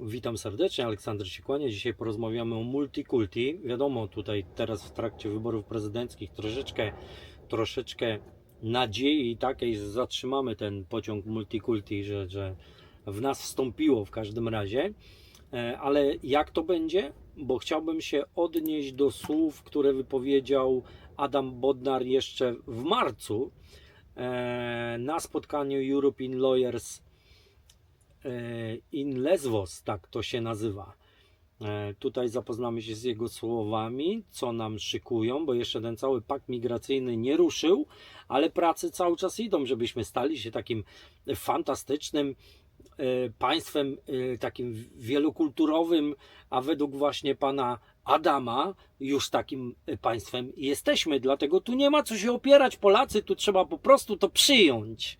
Witam serdecznie, Aleksander się kłania. Dzisiaj porozmawiamy o multikulti. Wiadomo, tutaj teraz w trakcie wyborów prezydenckich troszeczkę, troszeczkę nadziei takiej, że zatrzymamy ten pociąg multikulti, że, że w nas wstąpiło w każdym razie. E, Ale jak to będzie? Bo chciałbym się odnieść do słów, które wypowiedział Adam Bodnar jeszcze w marcu e, na spotkaniu European Lawyers in Lesvos, tak to się nazywa. E, Tutaj zapoznamy się z jego słowami, co nam szykują, bo jeszcze ten cały pakt migracyjny nie ruszył, ale prace cały czas idą, żebyśmy stali się takim fantastycznym e, państwem, e, takim wielokulturowym, a według właśnie pana Adama już takim e, państwem jesteśmy. Dlatego tu nie ma co się opierać, Polacy, tu trzeba po prostu to przyjąć.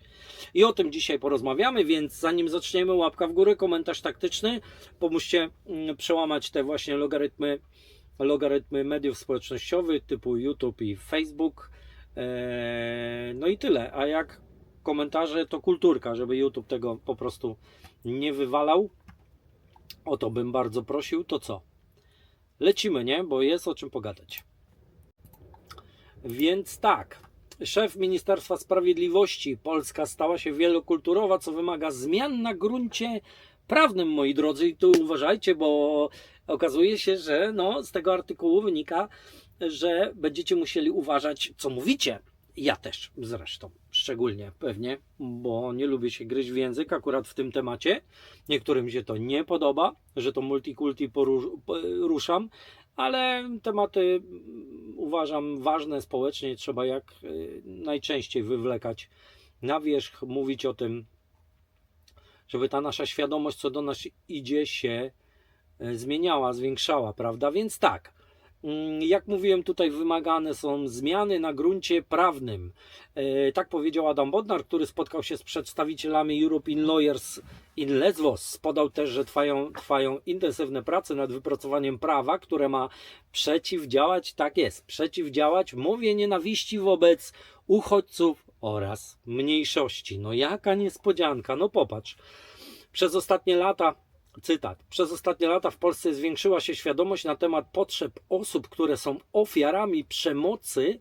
I o tym dzisiaj porozmawiamy, więc zanim zaczniemy, łapka w górę, komentarz taktyczny. Pomóżcie mm, przełamać te właśnie logarytmy, logarytmy mediów społecznościowych typu YouTube i Facebook. Eee, No i tyle. A jak komentarze, to kulturka, żeby YouTube tego po prostu nie wywalał. O to bym bardzo prosił. To co? Lecimy, nie? Bo jest o czym pogadać. Więc tak. Szef Ministerstwa Sprawiedliwości Polska stała się wielokulturowa, co wymaga zmian na gruncie prawnym, moi drodzy. I tu uważajcie, bo okazuje się, że no, z tego artykułu wynika, że będziecie musieli uważać, co mówicie. Ja też zresztą, szczególnie pewnie, bo nie lubię się gryźć w język akurat w tym temacie. Niektórym się to nie podoba, że to multikulti poru- po- ruszam, ale tematy mm, uważam ważne społecznie. Trzeba jak y, najczęściej wywlekać na wierzch, mówić o tym, żeby ta nasza świadomość, co do nas idzie, się y, zmieniała, zwiększała, prawda? Więc tak. Mm, Jak mówiłem, tutaj wymagane są zmiany na gruncie prawnym. E, Tak powiedział Adam Bodnar, który spotkał się z przedstawicielami European Lawyers in Lesvos. Podał też, że trwają, trwają intensywne prace nad wypracowaniem prawa, które ma przeciwdziałać, tak jest, przeciwdziałać mowie nienawiści wobec uchodźców oraz mniejszości. No jaka niespodzianka, no popatrz. Przez ostatnie lata, cytat, przez ostatnie lata w Polsce zwiększyła się świadomość na temat potrzeb osób, które są ofiarami przemocy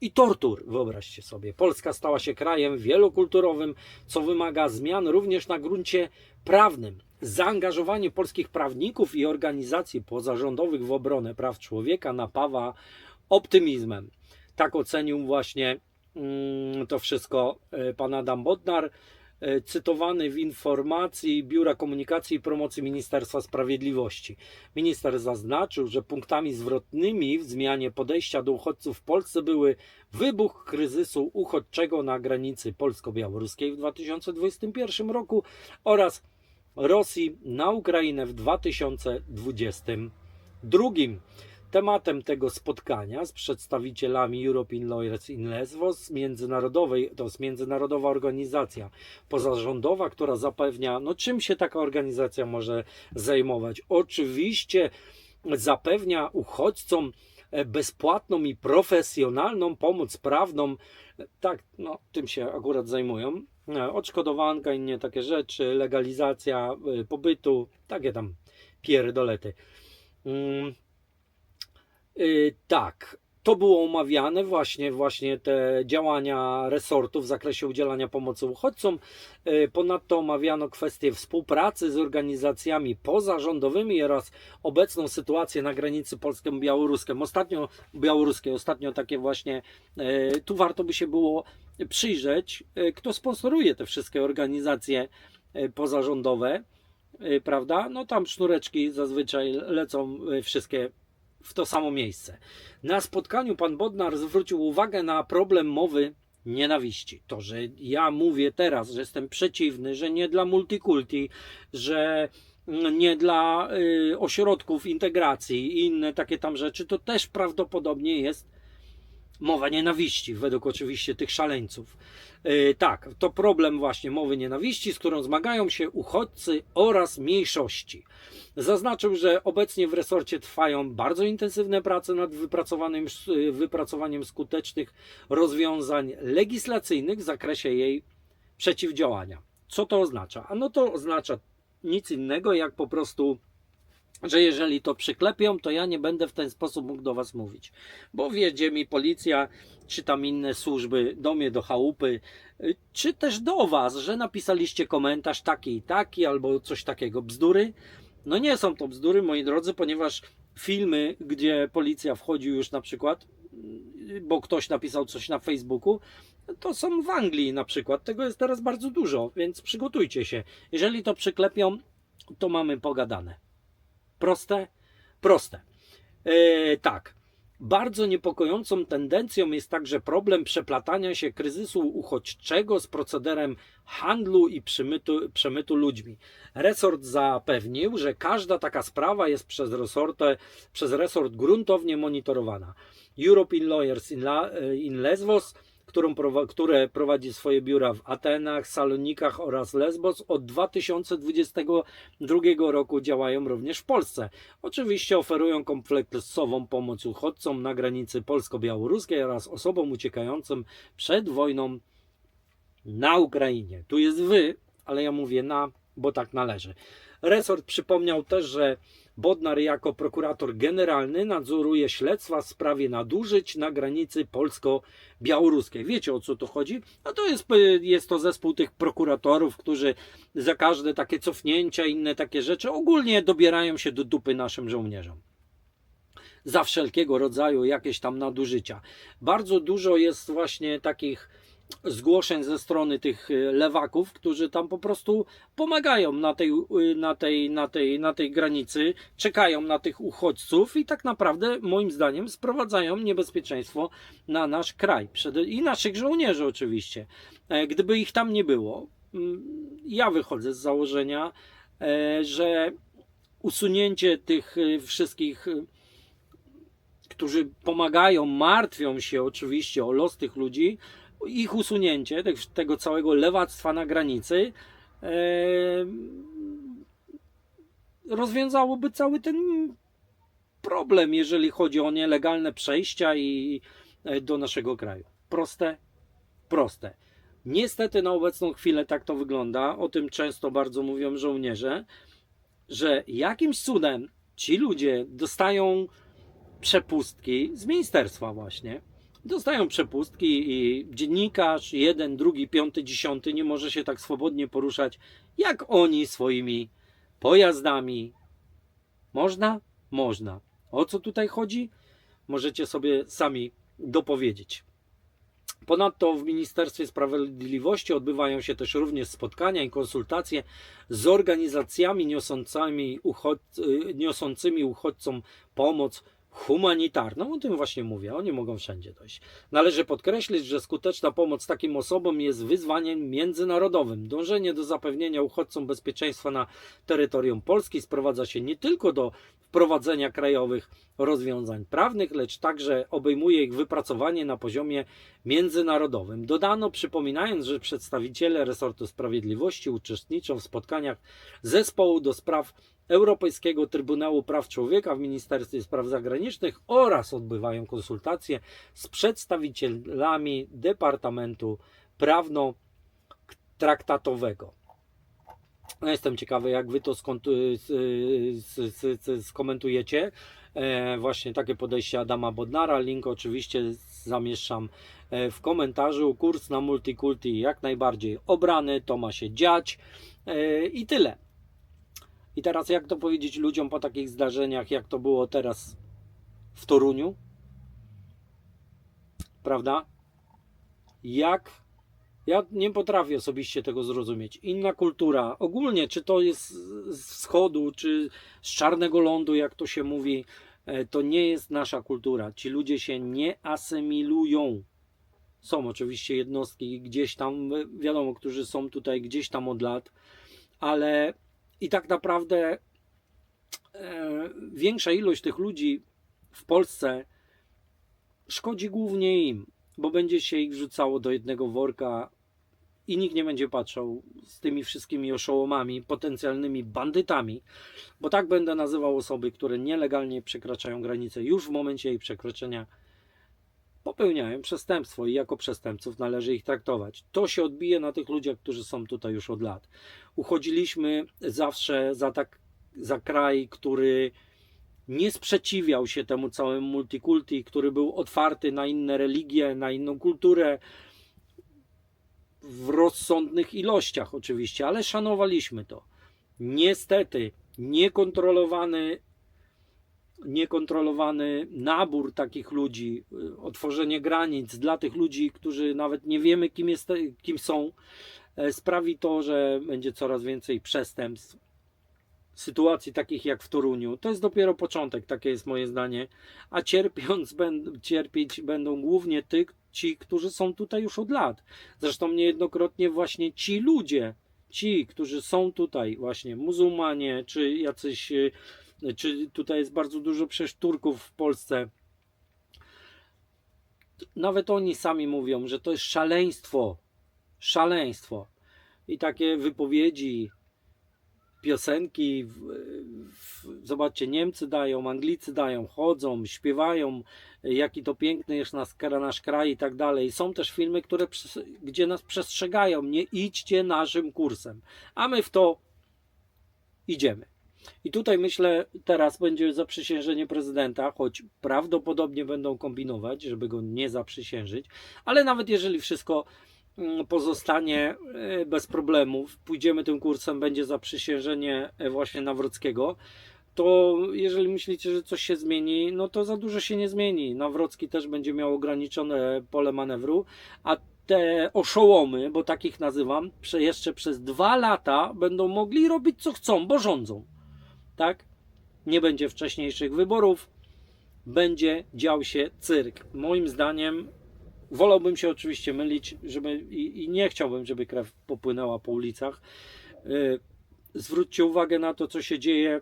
i tortur. Wyobraźcie sobie, Polska stała się krajem wielokulturowym, co wymaga zmian również na gruncie prawnym. Zaangażowanie polskich prawników i organizacji pozarządowych w obronę praw człowieka napawa optymizmem. Tak ocenił właśnie mm, to wszystko e, pan Adam Bodnar, cytowany w informacji Biura Komunikacji i Promocji Ministerstwa Sprawiedliwości. Minister zaznaczył, że punktami zwrotnymi w zmianie podejścia do uchodźców w Polsce były wybuch kryzysu uchodźczego na granicy polsko-białoruskiej w 2021 roku oraz Rosji na Ukrainę w 2022. Tematem tego spotkania z przedstawicielami European Lawyers in Lesvos, międzynarodowej, to jest międzynarodowa organizacja pozarządowa, która zapewnia, no czym się taka organizacja może zajmować? Oczywiście zapewnia uchodźcom e, bezpłatną i profesjonalną pomoc prawną. Tak, no tym się akurat zajmują. E, Odszkodowanka, inne takie rzeczy, legalizacja e, pobytu, takie tam pierdolety. Mm, Tak, to było omawiane właśnie, właśnie te działania resortu w zakresie udzielania pomocy uchodźcom. Y, Ponadto omawiano kwestie współpracy z organizacjami pozarządowymi oraz obecną sytuację na granicy polsko-białoruską. Ostatnio, białoruskiej, ostatnio takie właśnie, y, tu warto by się było przyjrzeć, y, kto sponsoruje te wszystkie organizacje y, pozarządowe, y, prawda? No tam sznureczki zazwyczaj lecą y, wszystkie w to samo miejsce. Na spotkaniu pan Bodnar zwrócił uwagę na problem mowy nienawiści. To, że ja mówię teraz, że jestem przeciwny, że nie dla multikulti, że nie dla y, ośrodków integracji i inne takie tam rzeczy, to też prawdopodobnie jest mowa nienawiści, według oczywiście tych szaleńców. Yy, tak, to problem właśnie mowy nienawiści, z którą zmagają się uchodźcy oraz mniejszości. Zaznaczył, że obecnie w resorcie trwają bardzo intensywne prace nad wypracowanym, yy, wypracowaniem skutecznych rozwiązań legislacyjnych w zakresie jej przeciwdziałania. Co to oznacza? A no to oznacza nic innego, jak po prostu, że jeżeli to przyklepią, to ja nie będę w ten sposób mógł do Was mówić. Bo wiedzie mi policja, czy tam inne służby, do mnie, do chałupy, y, czy też do Was, że napisaliście komentarz taki i taki, albo coś takiego. Bzdury? No nie są to bzdury, moi drodzy, ponieważ filmy, gdzie policja wchodzi już na przykład, y, bo ktoś napisał coś na Facebooku, to są w Anglii na przykład. Tego jest teraz bardzo dużo, więc przygotujcie się. Jeżeli to przyklepią, to mamy pogadane. Proste? Proste. E, tak. Bardzo niepokojącą tendencją jest także problem przeplatania się kryzysu uchodźczego z procederem handlu i przemytu, przemytu ludźmi. Resort zapewnił, że każda taka sprawa jest przez, resortę, przez resort gruntownie monitorowana. European Lawyers in, La, in Lesbos którą, które prowadzi swoje biura w Atenach, Salonikach oraz Lesbos od 2022 roku działają również w Polsce. Oczywiście oferują kompleksową pomoc uchodźcom na granicy polsko-białoruskiej oraz osobom uciekającym przed wojną na Ukrainie. Tu jest wy, ale ja mówię na, bo tak należy. Resort przypomniał też, że Bodnar jako prokurator generalny nadzoruje śledztwa w sprawie nadużyć na granicy polsko-białoruskiej. Wiecie o co tu chodzi? No to jest, jest to zespół tych prokuratorów, którzy za każde takie cofnięcia, inne takie rzeczy ogólnie dobierają się do dupy naszym żołnierzom za wszelkiego rodzaju jakieś tam nadużycia. Bardzo dużo jest właśnie takich zgłoszeń ze strony tych y, lewaków, którzy tam po prostu pomagają na tej, y, na tej, na tej, na tej granicy, czekają na tych uchodźców i tak naprawdę moim zdaniem sprowadzają niebezpieczeństwo na nasz kraj i naszych żołnierzy oczywiście. E, Gdyby ich tam nie było, mm, ja wychodzę z założenia, e, że usunięcie tych wszystkich którzy pomagają, martwią się oczywiście o los tych ludzi, ich usunięcie, te- tego całego lewactwa na granicy, rozwiązałoby cały ten problem, jeżeli chodzi o nielegalne przejścia i e, do naszego kraju. Proste, proste. Niestety na obecną chwilę tak to wygląda. O tym często bardzo mówią żołnierze, że jakimś cudem ci ludzie dostają przepustki z ministerstwa właśnie. Dostają przepustki i dziennikarz, jeden, drugi, piąty, dziesiąty nie może się tak swobodnie poruszać, jak oni swoimi pojazdami. Można? Można. O co tutaj chodzi? Możecie sobie sami dopowiedzieć. Ponadto w Ministerstwie Sprawiedliwości odbywają się też również spotkania i konsultacje z organizacjami niosącymi, uchod... y, niosącymi uchodźcom pomoc humanitarną. O tym właśnie mówię. Oni mogą wszędzie dojść. Należy podkreślić, że skuteczna pomoc takim osobom jest wyzwaniem międzynarodowym. Dążenie do zapewnienia uchodźcom bezpieczeństwa na terytorium Polski sprowadza się nie tylko do wprowadzenia krajowych rozwiązań prawnych, lecz także obejmuje ich wypracowanie na poziomie międzynarodowym. Dodano, przypominając, że przedstawiciele resortu sprawiedliwości uczestniczą w spotkaniach zespołu do spraw Europejskiego Trybunału Praw Człowieka w Ministerstwie Spraw Zagranicznych oraz odbywają konsultacje z przedstawicielami Departamentu Prawno-Traktatowego. No, jestem ciekawy, jak wy to skomentujecie. E, właśnie takie podejście Adama Bodnara. Link oczywiście zamieszczam e, w komentarzu. Kurs na multikulti jak najbardziej obrany, to ma się dziać e, i tyle. I teraz jak to powiedzieć ludziom po takich zdarzeniach, jak to było teraz w Toruniu? Prawda? Jak ja nie potrafię osobiście tego zrozumieć. Inna kultura, ogólnie, czy to jest z wschodu, czy z czarnego lądu, jak to się mówi, e, to nie jest nasza kultura. Ci ludzie się nie asymilują. Są oczywiście jednostki gdzieś tam, wiadomo, którzy są tutaj gdzieś tam od lat, ale i tak naprawdę e, większa ilość tych ludzi w Polsce szkodzi głównie im, bo będzie się ich wrzucało do jednego worka i nikt nie będzie patrzał z tymi wszystkimi oszołomami, potencjalnymi bandytami, bo tak będę nazywał osoby, które nielegalnie przekraczają granicę już w momencie jej przekroczenia popełniają przestępstwo i jako przestępców należy ich traktować. To się odbije na tych ludziach, którzy są tutaj już od lat. Uchodziliśmy zawsze za, tak, za kraj, który nie sprzeciwiał się temu całemu multikulti, który był otwarty na inne religie, na inną kulturę, w rozsądnych ilościach oczywiście, ale szanowaliśmy to. Niestety niekontrolowany, niekontrolowany nabór takich ludzi, y, otworzenie granic dla tych ludzi, którzy nawet nie wiemy kim, jest, kim są, e, sprawi to, że będzie coraz więcej przestępstw. Sytuacji takich jak w Toruniu, to jest dopiero początek, takie jest moje zdanie, a cierpiąc, będ, cierpieć będą głównie ty, ci, którzy są tutaj już od lat. Zresztą niejednokrotnie właśnie ci ludzie, ci, którzy są tutaj, właśnie muzułmanie, czy jacyś, y, czy tutaj jest bardzo dużo przecież Turków w Polsce. Nawet oni sami mówią, że to jest szaleństwo. Szaleństwo. I takie wypowiedzi, piosenki, w, w, zobaczcie, Niemcy dają, Anglicy dają, chodzą, śpiewają, jaki to piękny jest nasz, nasz kraj i tak dalej. Są też filmy, które, gdzie nas przestrzegają, nie idźcie naszym kursem, a my w to idziemy. I tutaj myślę, teraz będzie zaprzysiężenie prezydenta, choć prawdopodobnie będą kombinować, żeby go nie zaprzysiężyć, ale nawet jeżeli wszystko mm, pozostanie e, bez problemów, pójdziemy tym kursem, będzie zaprzysiężenie e, właśnie Nawrockiego, to jeżeli myślicie, że coś się zmieni, no to za dużo się nie zmieni. Nawrocki też będzie miał ograniczone pole manewru, a te oszołomy, bo takich nazywam, jeszcze przez dwa lata będą mogli robić co chcą, bo rządzą. Tak? Nie będzie wcześniejszych wyborów, będzie dział się cyrk. Moim zdaniem wolałbym się oczywiście mylić, żeby i, i nie chciałbym, żeby krew popłynęła po ulicach. Yy, zwróćcie uwagę na to, co się dzieje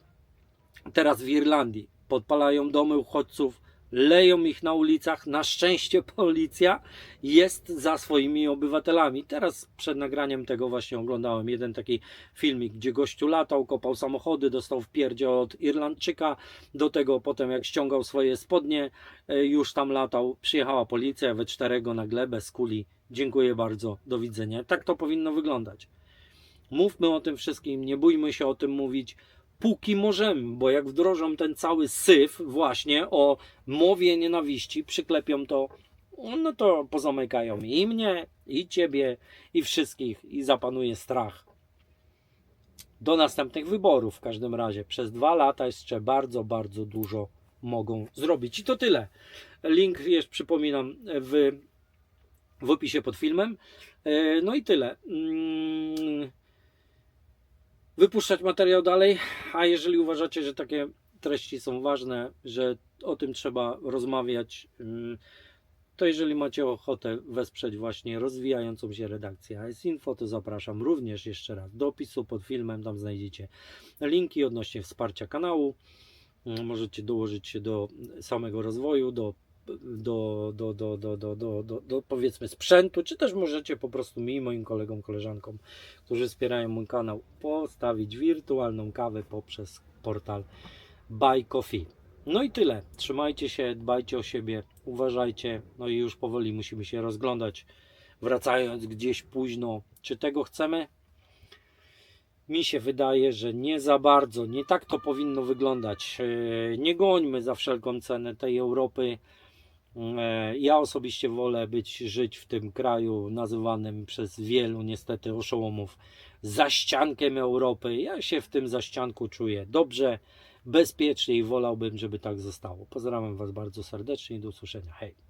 teraz w Irlandii. Podpalają domy uchodźców, leją ich na ulicach. Na szczęście policja jest za swoimi obywatelami. Teraz przed nagraniem tego właśnie oglądałem jeden taki filmik, gdzie gościu latał, kopał samochody, dostał w pierdzie od Irlandczyka. Do tego potem jak ściągał swoje spodnie, e, już tam latał. Przyjechała policja we czterego na glebę z kuli. Dziękuję bardzo, do widzenia. Tak to powinno wyglądać. Mówmy o tym wszystkim, nie bójmy się o tym mówić póki możemy, bo jak wdrożą ten cały syf właśnie o mowie nienawiści, przyklepią to, no to pozamykają i mnie, i ciebie, i wszystkich, i zapanuje strach. Do następnych wyborów w każdym razie. Przez dwa lata jeszcze bardzo, bardzo dużo mogą zrobić. I to tyle. Link jest, przypominam, w, w opisie pod filmem. E, No i tyle. Wypuszczać materiał dalej, a jeżeli uważacie, że takie treści są ważne, że o tym trzeba rozmawiać, ym, to jeżeli macie ochotę wesprzeć właśnie rozwijającą się redakcję AS Info, to zapraszam również jeszcze raz do opisu pod filmem, tam znajdziecie linki odnośnie wsparcia kanału. Ym, Możecie dołożyć się do samego rozwoju, do do, do, do, do, do, do, do, do powiedzmy sprzętu, czy też możecie po prostu mi, moim kolegom, koleżankom, którzy wspierają mój kanał, postawić wirtualną kawę poprzez portal Buy Coffee. No i tyle. Trzymajcie się, dbajcie o siebie, uważajcie. No i już powoli musimy się rozglądać, wracając gdzieś późno. Czy tego chcemy? Mi się wydaje, że nie za bardzo, nie tak to powinno wyglądać. Yy, Nie gońmy za wszelką cenę tej Europy. E, Ja osobiście wolę być, żyć w tym kraju nazywanym przez wielu niestety oszołomów zaściankiem Europy. Ja się w tym zaścianku czuję dobrze, bezpiecznie i wolałbym, żeby tak zostało. Pozdrawiam Was bardzo serdecznie i do usłyszenia. Hej!